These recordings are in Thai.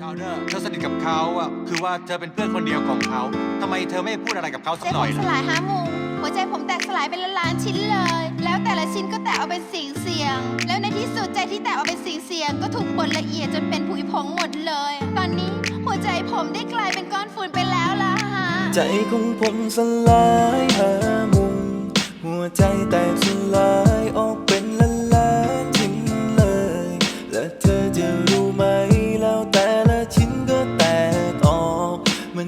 ชาวเดอร์เธอสนิทกับเขาอะคือว่าเธอเป็นเพื่อนคนเดียวของเขาทำไมเธอไม่พูดอะไรกับเขาสัใจกหผน่อยมสล่ะลายห้ามุมหัวใจผมแตกสลายเป็นล้านๆชิ้นเลย แล้วแต่ละชิ้นก็แตกเอาเป็นเสียงเสียงๆแล้วในที่สุดใจที่แตกเอาเป็นเสียงเสียงๆก็ถูกบดละเอียดจนเป็นผุยผงหมดเลย ตอนนี้หัวใจผมได้กลายเป็นก้อนฝุ่นไปแล้วล่ะฮะใจของผมสลายหามุม หัวใจแตกสลายออกเป็นละล้านชิ้นเลย และเธอจะ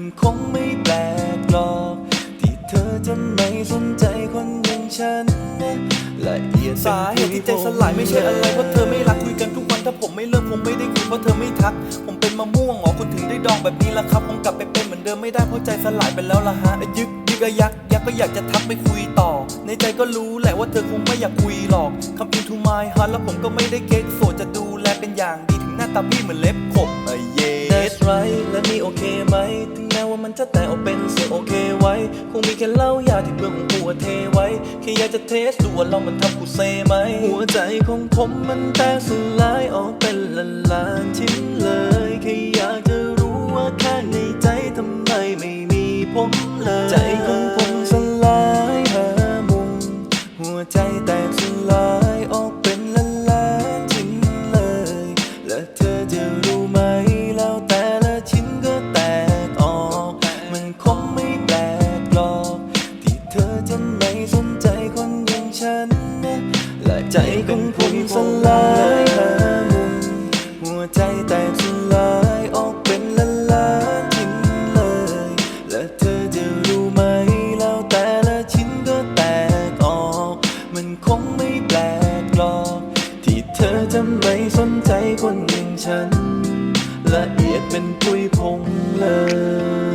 มันคงไม่แปลกหรอกที่เธอจะไม่สนใจคนอย่างฉันนะละเอียดสาเหตุที่ใจสลายไม่ใช่อะไรเพราะเธอไม่รักคุยกันทุกวันถ้าผมไม่เลิกคงไม่ได้คุยเพราะเธอไม่ทัก ผมเป็นมะม่วงอ๋อคุณถึงได้ดองแบบนี้ละครับคงกลับไปเป็นเหมือนเดิมไม่ได้เพราะใจสลายไปแล้วละฮะยึกยึกอะยักยักก็อยากจะทักไปคุยต่อ ในใจก็รู้แหละว่าเธอคงไม่อยากคุยหรอกคำ into my heart แล้วผมก็ไม่ได้เก๊กโสดจะดูแลเป็นอย่างดีถึงหน้าตาพี่เหมือนเล็บขบเอ้ยเย That's right และนี่โอเคไหมถึงแมันจะแต่ออาเป็นเสียโอเคไว้ คงมีแค่เหล้ายาที่เปลือกของกูเทไว้ แค่อยากจะเทสดูว่าลองมันทำกูเซไหม หัวใจของผมมันแตกสลายออกเป็นละลานชิ้นเลยแค่อย ใจของผมสลายหามุมหัวใจแตกสลายออกเป็นละลานชิ้นเลย และเธอจะรู้ไหมแล้วแต่ละชิ้นก็แตกออก มันคงไม่แปลกหรอก ที่เธอจะไม่สนใจคนอย่างฉัน ละเอียดเป็นปุยพงเลย